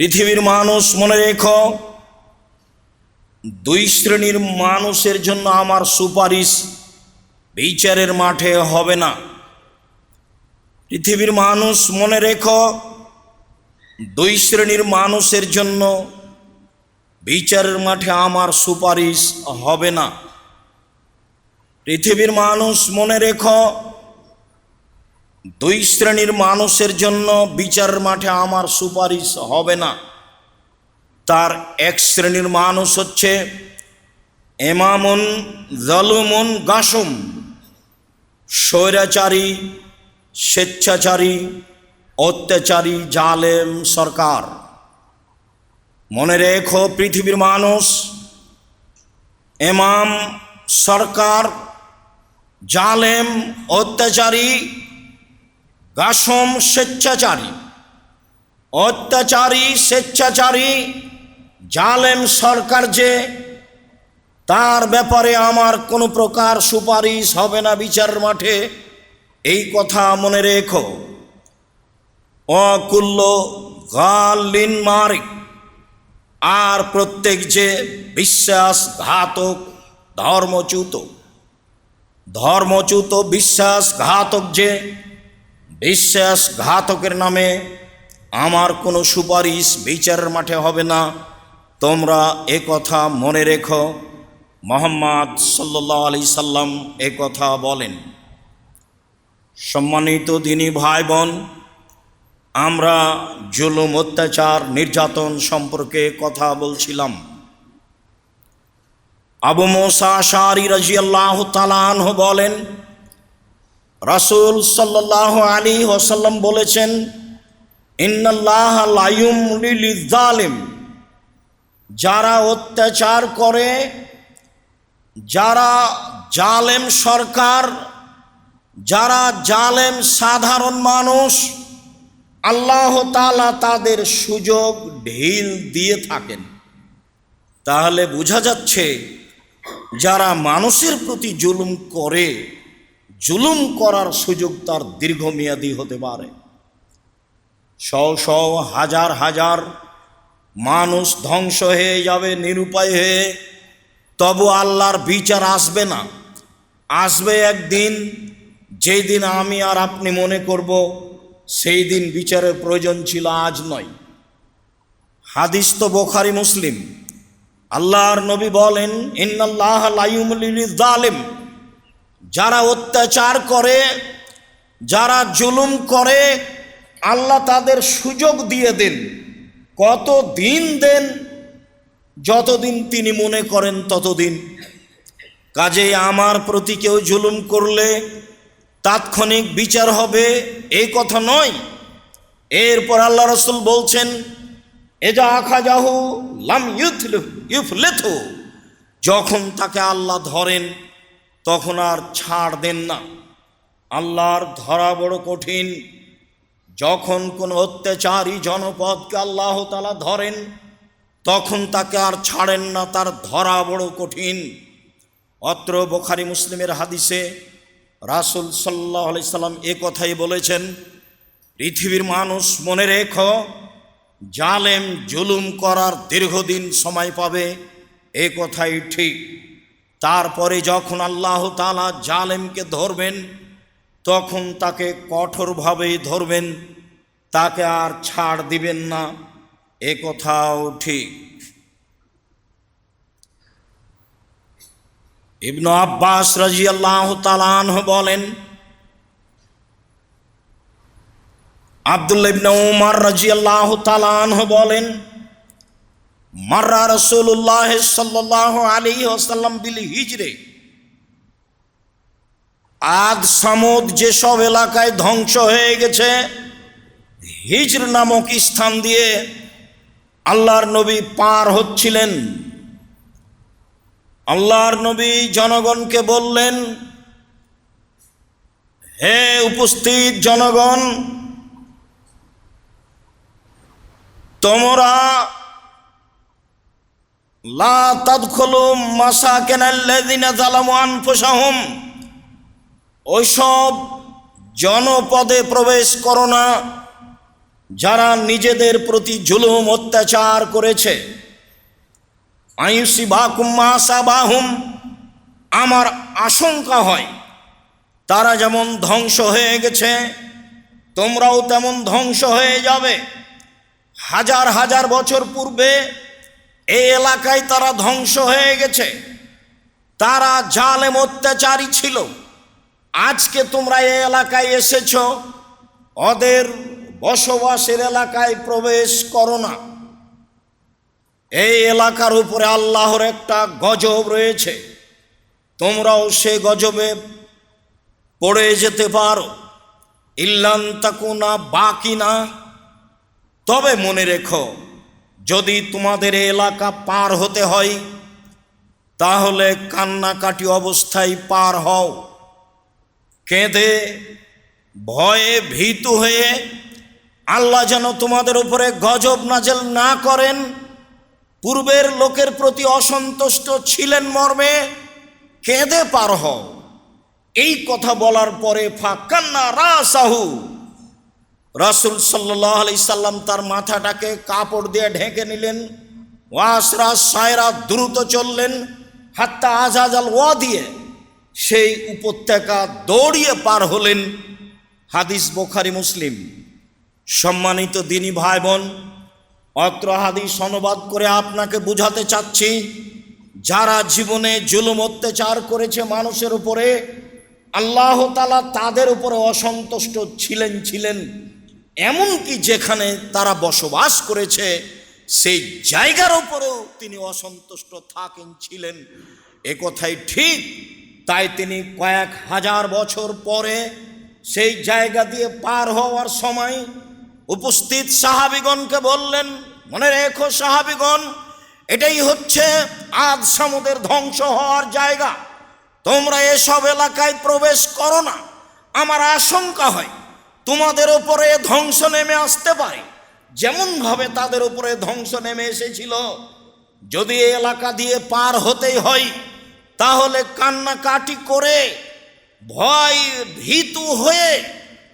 পৃথিবীর মানুষ মনে রেখো, দুই শ্রেণির মানুষের জন্য আমার সুপারিশ বিচারের মাঠে হবে না। পৃথিবীর মানুষ মনে রেখো, দুই শ্রেণির মানুষের জন্য বিচারের মাঠে আমার সুপারিশ হবে না। পৃথিবীর মানুষ মনে রেখো দুই শ্রেণির মানুষের জন্য বিচার মাঠে আমার সুপারিশ হবে না। তার এক শ্রেণির মানুষ হচ্ছে এমামুন, জলুমুন, গাসুম। স্বৈরাচারী, স্বেচ্ছাচারী, অত্যাচারী, জালেম সরকার। মনে রেখো পৃথিবীর মানুষ, এমাম, সরকার, জালেম, অত্যাচারী গাসম স্বেচ্ছাচারী, অত্যাচারী স্বেচ্ছাচারী, জালেম সরকার যে, তার ব্যাপারে আমার কোনো প্রকার সুপারিশ হবে না বিচার মাঠে। এই কথা মনে রেখো। অকুল্য গালিন মারিক আর প্রত্যেক যে বিশ্বাসঘাতক, ধর্মচ্যুত ধর্মচ্যুত বিশ্বাসঘাতক যে বিশ্বাসঘাতকের নামে আমার কোনো সুপারিশ বিচারের মাঠে হবে না। তোমরা এ কথা মনে রেখো। মোহাম্মদ সাল্লাহ আলি সাল্লাম এ কথা বলেন। সম্মানিত দিনী ভাই বোন আমরা জুলুম, অত্যাচার, নির্যাতন সম্পর্কে কথা বলছিলাম। আবু মোসা শারি রাজিয়াল্লাহ তালাহ বলেন রাসুল সাল্লাহ আলী ওসাল্লাম বলেছেন, ইন্নাল্লাহ যারা অত্যাচার করে, যারা জালেম সরকার, যারা জালেম সাধারণ মানুষ, আল্লাহ তালা তাদের সুযোগ ঢিল দিয়ে থাকেন। তাহলে বোঝা যাচ্ছে, যারা মানুষের প্রতি জুলুম করে জুলুম করার সুযোগ তার দীর্ঘমেয়াদী হতে পারে। শ শ হাজার হাজার মানুষ ধ্বংস হয়ে যাবে, নিরুপায় হয়ে। তবু আল্লাহর বিচার আসবে না। আসবে একদিন যেই দিন আমি আর আপনি মনে করব সেই দিন বিচারের প্রয়োজন ছিল আজ নয়। হাদিস তো বোখারি মুসলিম। আল্লাহর নবী বলেন, ইন্নাল্লাহ জালেম যারা অত্যাচার করে, যারা জুলুম করে, আল্লাহ তাদের সুযোগ দিয়ে দেন। কত দিন দেন, যতদিন তিনি মনে করেন ততদিন। কাজে আমার প্রতি কেউ জুলুম করলে তাৎক্ষণিক বিচার হবে এই কথা নয়। এরপর আল্লাহ রসুল বলছেন, এজা আখা যাহু লাম ইউথ ইউফলেথু। যখন তাকে আল্লাহ ধরেন তখন আর ছাড় দেন না। আল্লাহর ধরা বড় কঠিন। যখন কোন অত্যাচারী জনপদকে আল্লাহ তালা ধরেন, তখন তাকে আর ছাড়েন না, তার ধরা বড় কঠিন। অত্র বোখারি মুসলিমের হাদিসে রাসুল সাল্লাহ আলি সাল্লাম এ কথাই বলেছেন, পৃথিবীর মানুষ মনে রেখো, জালেম জুলুম করার দীর্ঘদিন সময় পাবে, এ কথাই ঠিক। তারপরে যখন আল্লাহ তালা জালেমকে ধরবেন, তখন তাকে কঠোরভাবেই ধরবেন, তাকে আর ছাড় দিবেন না। এ কথাও ঠিক। ইবনু আব্বাস রাজি আল্লাহ তালান বলেন আবদুল্লা ইবনে উমার রাজি আল্লাহ তালান বলেন মার্রা রসুল্লাহ সাল্লাহ আলী ওসাল্লাম বিল হিজরে। আদ সামুদ যেসব এলাকায় ধ্বংস হয়ে গেছে, হিজর নামক স্থান দিয়ে আল্লাহর নবী পার হচ্ছিলেন। আল্লাহর নবী জনগণকে বললেন, হে উপস্থিত জনগণ, তোমরা লা তাদখলু মাসাকিনাল্লাযিনা যালামু আনফুসাহুম। ওইসব জনপদে প্রবেশ করো না, যারা নিজেদের প্রতি জুলুম অত্যাচার করেছে। আয়ুষি বাকুম্মা সাবাহুম আমার আশঙ্কা হয়, তারা যেমন ধ্বংস হয়ে গেছে, তোমরাও তেমন ধ্বংস হয়ে যাবে। হাজার হাজার বছর পূর্বে এই এলাকায় তারা ধ্বংস হয়ে গেছে। তারা জালেম অত্যাচারী ছিল। আজকে তোমরা এই এলাকায় এসেছ। ওদের বসবাসের এলাকায় প্রবেশ করো না। এই এলাকার উপরে আল্লাহর একটা গজব রয়েছে। তোমরাও সে গজবে পড়ে যেতে পারো। ইল্লান তাকুনা বাকি না তবে মনে রেখো যদি তোমাদের এলাকা পার হতে হয়, তাহলে কান্নাকাটি অবস্থায় পার হও। কেঁদে, ভয়ে ভীত হয়ে আল্লাহ যেন তোমাদের উপরে গজব নাজেল না করেন। পূর্বের লোকের প্রতি অসন্তুষ্ট ছিলেন মর্মে, কেঁদে পার হও। এই কথা বলার পরে ফাঁকান্না রাসাহু। রাসুল সাল্লাহ সাল্লাম তার মাথাটাকে কাপড় দিয়ে ঢেকে নিলেন। ওয়াসরা সায়রা দ্রুত চললেন। হাত্তা আজাজাল ওয়া দিয়ে সেই উপত্যকা দৌড়িয়ে পার হলেন। হাদিস বোখারি মুসলিম। সম্মানিত দিনী ভাই বোন অত্র হাদিস অনুবাদ করে আপনাকে বুঝাতে চাচ্ছি, যারা জীবনে জুলুম অত্যাচার করেছে মানুষের উপরে, আল্লাহ তালা তাদের উপরে অসন্তুষ্ট ছিলেন ছিলেন। এমনকি যেখানে তারা বসবাস করেছে, সেই জায়গার উপরেও তিনি অসন্তুষ্ট থাকেন, ছিলেন। এ কথাই ঠিক, তাই তিনি কয়েক হাজার বছর পরে সেই জায়গা দিয়ে পার হওয়ার সময় উপস্থিত সাহাবিগণকে বললেন, মনে রেখো সাহাবিগণ, এটাই হচ্ছে আদ সামুদের ধ্বংস হওয়ার জায়গা। তোমরা এসব এলাকায় প্রবেশ করো না। আমার আশঙ্কা হয় তোমাদের ওপরে ধ্বংস নেমে আসতে পারে। যেমনভাবে তাদের উপরে ধ্বংস নেমে এসেছিল। যদি এই এলাকা দিয়ে পার হতেই হয়, তাহলে কান্নাকাটি করে ভয় ভীতু হয়ে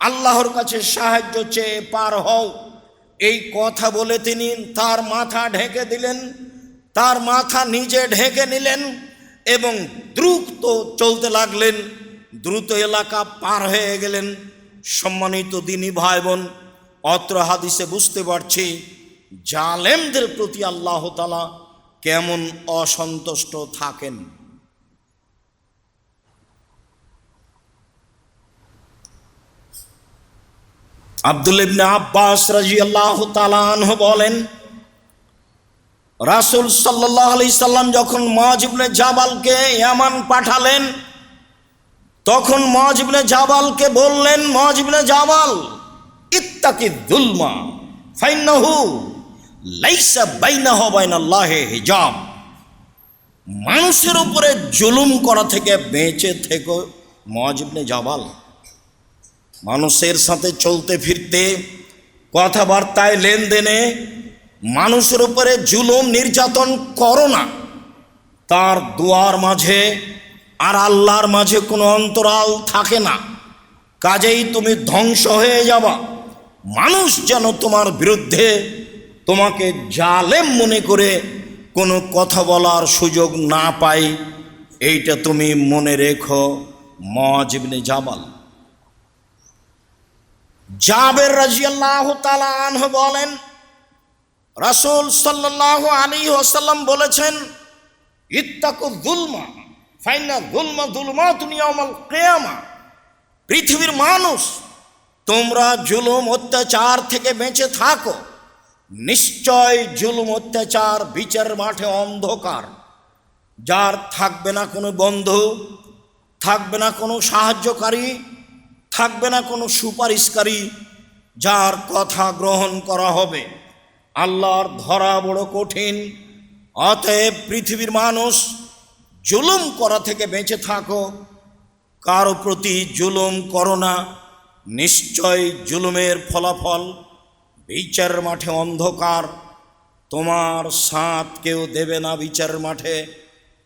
আল্লাহর কাছে সাহায্য চেয়ে পার হও। এই কথা বলে তিনি তার মাথা ঢেকে দিলেন, তার মাথা নিজে ঢেকে নিলেন এবং দ্রুত চলতে লাগলেন। দ্রুত এলাকা পার হয়ে গেলেন। সম্মানিত দিনী ভাই বোন অত্র হাদিসে বুঝতে পারছি জালেমদের প্রতি আল্লাহ তালা কেমন অসন্তুষ্ট থাকেন। আব্দুল ইবনে আব্বাস রাজি আল্লাহ তালাহ বলেন, রাসুল সাল্লাহ আলি সাল্লাম যখন মজিবনে জাবালকে ইয়ামান পাঠালেন তখন মজবনে জাবালকে বললেন মজবনে জাবাল, ইত্তাকি দুলমা ফাইনাহু লাইসা বাইনাহ বাইনাল্লাহে হিজাব। মানুষের উপরে জুলুম করা থেকে বেঁচে থেকো মজবনে জাবাল। মানুষের সাথে চলতে ফিরতে, কথাবার্তায় লেনদেনে মানুষের উপরে জুলুম নির্যাতন করো না। তার দুয়ার মাঝে আর আল্লাহর মাঝে কোনো অন্তরাল থাকে না। কাজেই তুমি ধ্বংস হয়ে যাবা। মানুষ যেন তোমার বিরুদ্ধে তোমাকে জালেম মনে করে কোনো কথা বলার সুযোগ না পাই এইটা তুমি মনে রেখো মজিবনে জাবাল। জাবের রাজিয়াল্লাহ তালা আনহ বলেন, রাসুল সাল্লাহ আলী ওসাল্লাম বলেছেন ইত্তাকু দুলমা পৃথিবীর মানুষ, তোমরা জুলুম অত্যাচার থেকে বেঁচে থাকো। নিশ্চয় জুলুম অত্যাচার বিচার মাঠে অন্ধকার। যার থাকবে না কোনো বন্ধু, থাকবে না কোনো সাহায্যকারী, থাকবে না কোনো সুপারিশকারী, যার কথা গ্রহণ করা হবে। আল্লাহর ধরা বড় কঠিন। অতএব পৃথিবীর মানুষ জুলুম করা থেকে বেঁচে থাকো। কারও প্রতি জুলুম করো না। নিশ্চয় জুলুমের ফলাফল বিচার মাঠে অন্ধকার। তোমার সাঁত কেউ দেবে না বিচার মাঠে।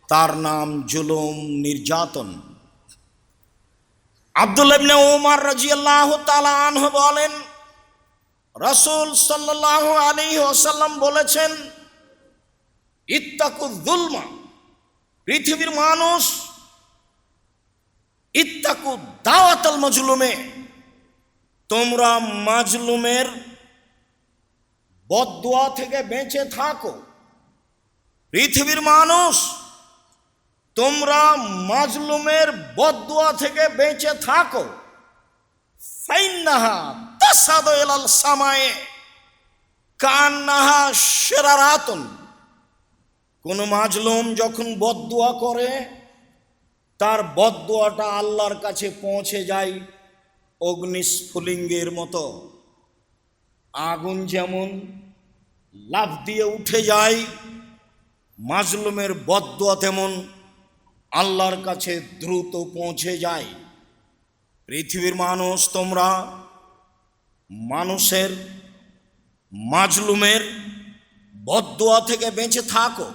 তার নাম জুলুম নির্যাতন। আব্দুল ইবনে ওমর রাদিয়াল্লাহু তাআলা আনহু বলেন, রাসূল সাল্লাল্লাহু আলাইহি ওয়াসাল্লাম বলেছেন ইত্তাকু যুলমা পৃথিবীর মানুষ, ইত্তাকু দাওয়াতাল মাজলুমে, তোমরা মাজলুমের বদদুয়া থেকে বেঁচে থাকো। পৃথিবীর মানুষ, তোমরা মাজলুমের বদদুয়া থেকে বেঁচে থাকো। ফাইন্নাহা তাসাদু ইলাল সামায়ে, কান্নাহা শিরারাতুন। কোন মাজলুম যখন বদদুয়া করে, তার বদদুয়াটা আল্লাহর কাছে পৌঁছে যায় অগ্নিস্ফুলিঙ্গের মতো। আগুন যেমন লাফ দিয়ে উঠে যায়, মাজলুমের বদদুয়া তেমন আল্লাহর কাছে দ্রুত পৌঁছে যায়। পৃথিবীর মানুষ, তোমরা মানুষের, মাজলুমের বদদোয়া থেকে বেঁচে থাকো।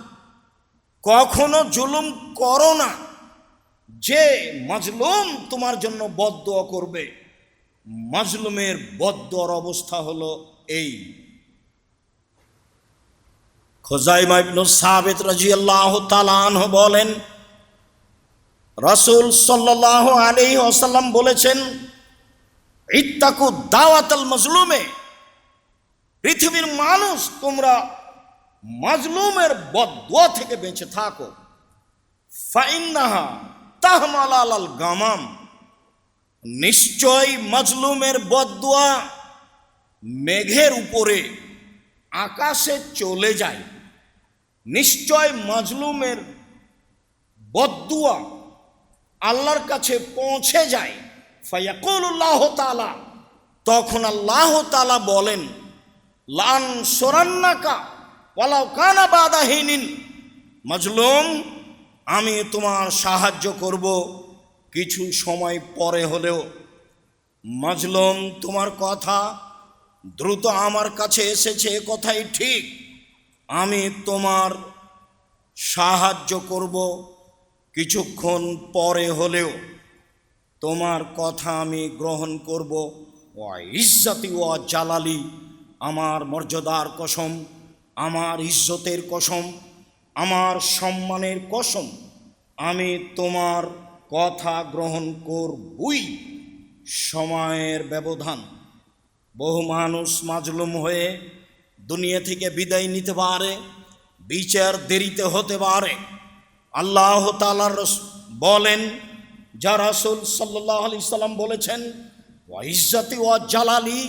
কখনো জুলুম করো না। যে মাজলুম তোমার জন্য বদদোয়া করবে, মাজলুমের বদদোয়ার অবস্থা হলো এই। খোজাইমা ইবনু সাবিত রাজিয়াল্লাহু তাআলা আনহু বলেন, রাসূল সাল্লাল্লাহু আলাইহি ওয়াসাল্লাম বলেছেন, ইত্তাকু দাওয়াতাল মাজলুমে, পৃথিবীর মানুষ তোমরা মাজলুমের বদদোয়া থেকে বেঁচে থাকো। ফাইন্নাহা তাহমাল আলাল গামাম। নিশ্চয় মাজলুমের বদদোয়া মেঘের উপরে আকাশে চলে যায়। নিশ্চয় মাজলুমের বদদুয়া আল্লাহর কাছে পৌঁছে যায়। ফায়াকুল্লাহ তালা তখন আল্লাহ তালা বলেন, লান সোরান্নাকা ওয়ালাও কানা বাদাহীনিন মাজলুম, আমি তোমার সাহায্য করব কিছু সময় পরে হলেও। মাজলুম, তোমার কথা দ্রুত আমার কাছে এসেছে কথাই ঠিক। আমি তোমার সাহায্য করব কিছুক্ষণ পরে হলেও। তোমার কথা আমি গ্রহণ করব। ও ইজ্জতি ও জালালি, আমার মর্যাদার কসম। আমার ইজ্জতের কসম, আমার সম্মানের কসম, আমি তোমার কথা গ্রহণ করবই। সময়ের ব্যবধান। বহু মানুষ মাজলুম হয়ে দুনিয়া থেকে বিদায় নিতে পারে, বিচার দেরিতে হতে পারে। আল্লাহ তালার বলেন, যা রাসুল সাল্লাহ আলি সাল্লাম বলেছেন ও ইজ্জতি ও জালালি,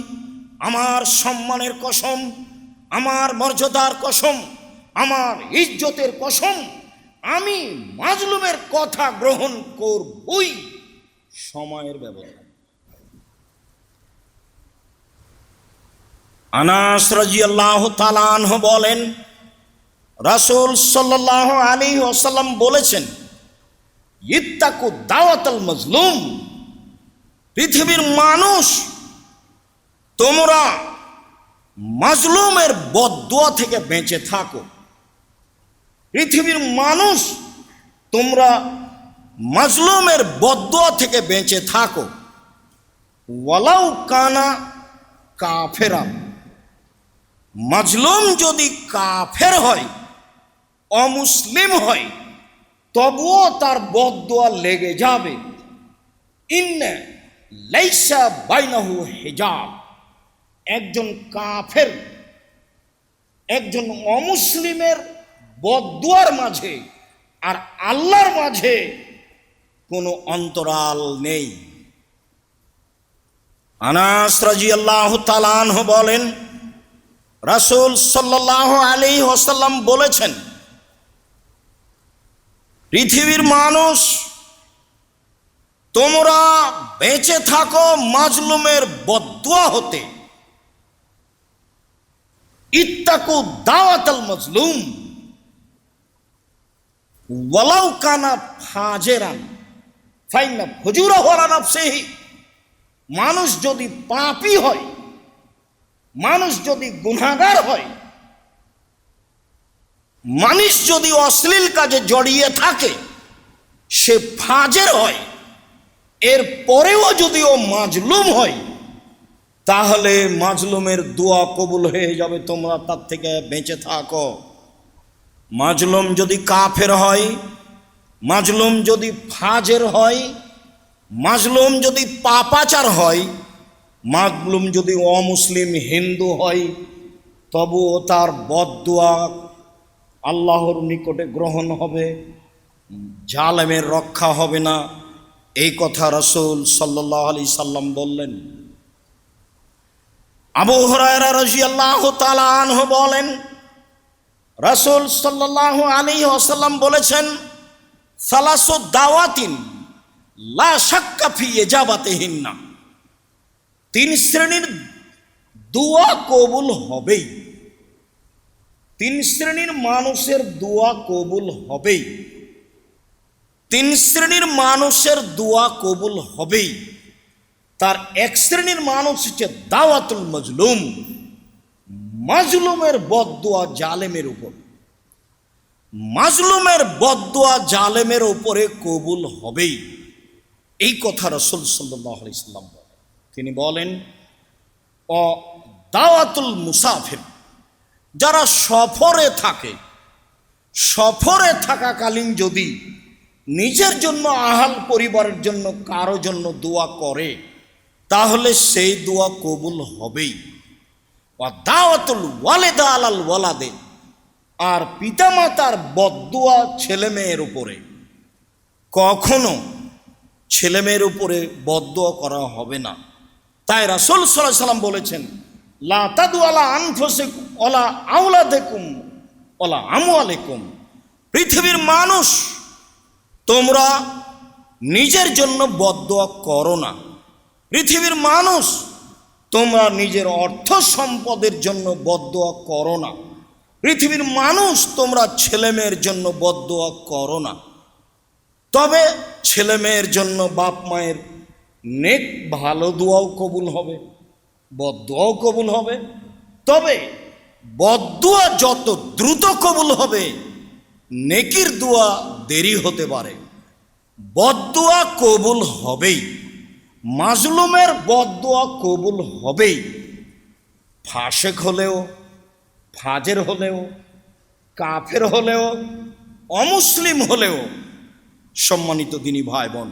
আমার সম্মানের কসম আমার মর্যাদার কসম, আমার ইজ্জতের কসম, আমি মাজলুমের কথা গ্রহণ করবই। সময়ের ব্যবধান। আনাস রাজিয়াল্লাহ তালানহ বলেন, রাসূল সাল্লাহ আলী ওসাল্লাম বলেছেন, ইত্তাকু দাওয়াতাল মজলুম। পৃথিবীর মানুষ, তোমরা মাজলুমের বদদোয়া থেকে বেঁচে থাকো। পৃথিবীর মানুষ, তোমরা মাজলুমের বদদোয়া থেকে বেঁচে থাকো। ওয়ালাউ কানা কাফেরা। মাজলুম যদি কাফের হয়, অমুসলিম হয়, তবুও তার বদদোয়া লেগে যাবে। ইন্নে লাইসা বাইনাহু হিজাব। একজন কাফের, একজন অমুসলিমের বদুয়ার মাঝে আর আল্লাহর মাঝে কোনো অন্তরাল নেই। আনাস রাজিয়াল্লাহু তালানহ বলেন, রাসূল সাল্লাহ আলী ওসাল্লাম বলেছেন, পৃথিবীর মানুষ, তোমরা বেঁচে থাকো মাজলুমের বদুয়া হতে। ইত্তাকু দাওয়াতাল মজলুম। ওয়ালাউ কানা ফাজেরান ফাইনা হুজুরা হরা নাফসিহি। মানুষ যদি পাপী হয়, মানুষ যদি গুনাগার হয়, মানুষ যদি অশ্লীল কাজে জড়িয়ে থাকে, সে ফাজের হয়, এর পরেও যদি ও মাজলুম হয় তাহলে মাজলুমের দোয়া কবুল হয়ে যাবে, তোমরা তার থেকে বেঁচে থাকো। মাজলুম যদি কাফের হয়, মাজলুম যদি ফাজের হয়, মাজলুম যদি পাপাচার হয়, মাজলুম যদি অমুসলিম হিন্দু হয়, তবুও তার বদদোয়া আল্লাহর নিকটে গ্রহণ হবে, জালেমের রক্ষা হবে না। এই কথা রসুল সাল্লাহ আলি সাল্লাম বললেন। আবু হরায়রা রাজি আল্লাহ তালাহ বলেন, রসুল সাল্লাহ আলী আসাল্লাম বলেছেন, সালাসো দাওয়াতিন এজাবাতেহীন না তিন শ্রেণির দোয়া কবুল হবেই। তিন শ্রেণির মানুষের দোয়া কবুল হবেই। তিন শ্রেণির মানুষের দোয়া কবুল হবেই। তার এক শ্রেণির মানুষ হচ্ছে দাওয়াতুল মজলুম। মাজলুমের বদদোয়া জালেমের উপর। মাজলুমের বদদোয়া জালেমের উপরে কবুল হবেই। এই কথা রসুল সাল্লাহ ইসলাম বলেন। তিনি বলেন, অ দাওয়াতুল মুসাফির, যারা সফরে থাকে, সফরে থাকাকালীন যদি নিজের জন্য আহাল পরিবারের জন্য কারও জন্য দোয়া করে তাহলে সেই দোয়া কবুল হবেই। দাওয়াতুল ওয়ালেদা আলাল ওয়ালাদে। আর পিতামাতার বদুয়া ছেলে মেয়ের উপরে। কখনো ছেলে মেয়ের উপরে বদুয়া করা হবে না। তাই রাসুল সাল্লাহ সাল্লাম বলেছেন, লা তাদু আলা আনফসে ওলা আউলা দেখুম ওলা আমু আলেকুম পৃথিবীর মানুষ, তোমরা নিজের জন্য বদদোয়া করো না। পৃথিবীর মানুষ, তোমরা নিজের অর্থ সম্পদের জন্য বদদোয়া করো না। পৃথিবীর মানুষ, তোমরা ছেলেমেয়ের জন্য বদদোয়া করো না। তবে ছেলে মেয়ের জন্য বাপ মায়ের নেক, ভালো দোয়াও কবুল হবে, বদদোয়াও কবুল হবে। তবে বদদোয়া যত দ্রুত কবুল হবে, নেকির দোয়া দেরি হতে পারে। বদদোয়া কবুল হবেই। মাজলুমের বদোয়া কবুল হবেই। ফাঁসেক হলেও, ফাজের হলেও, কাফের হলেও, অমুসলিম হলেও সম্মানিত দিনী ভাই বোন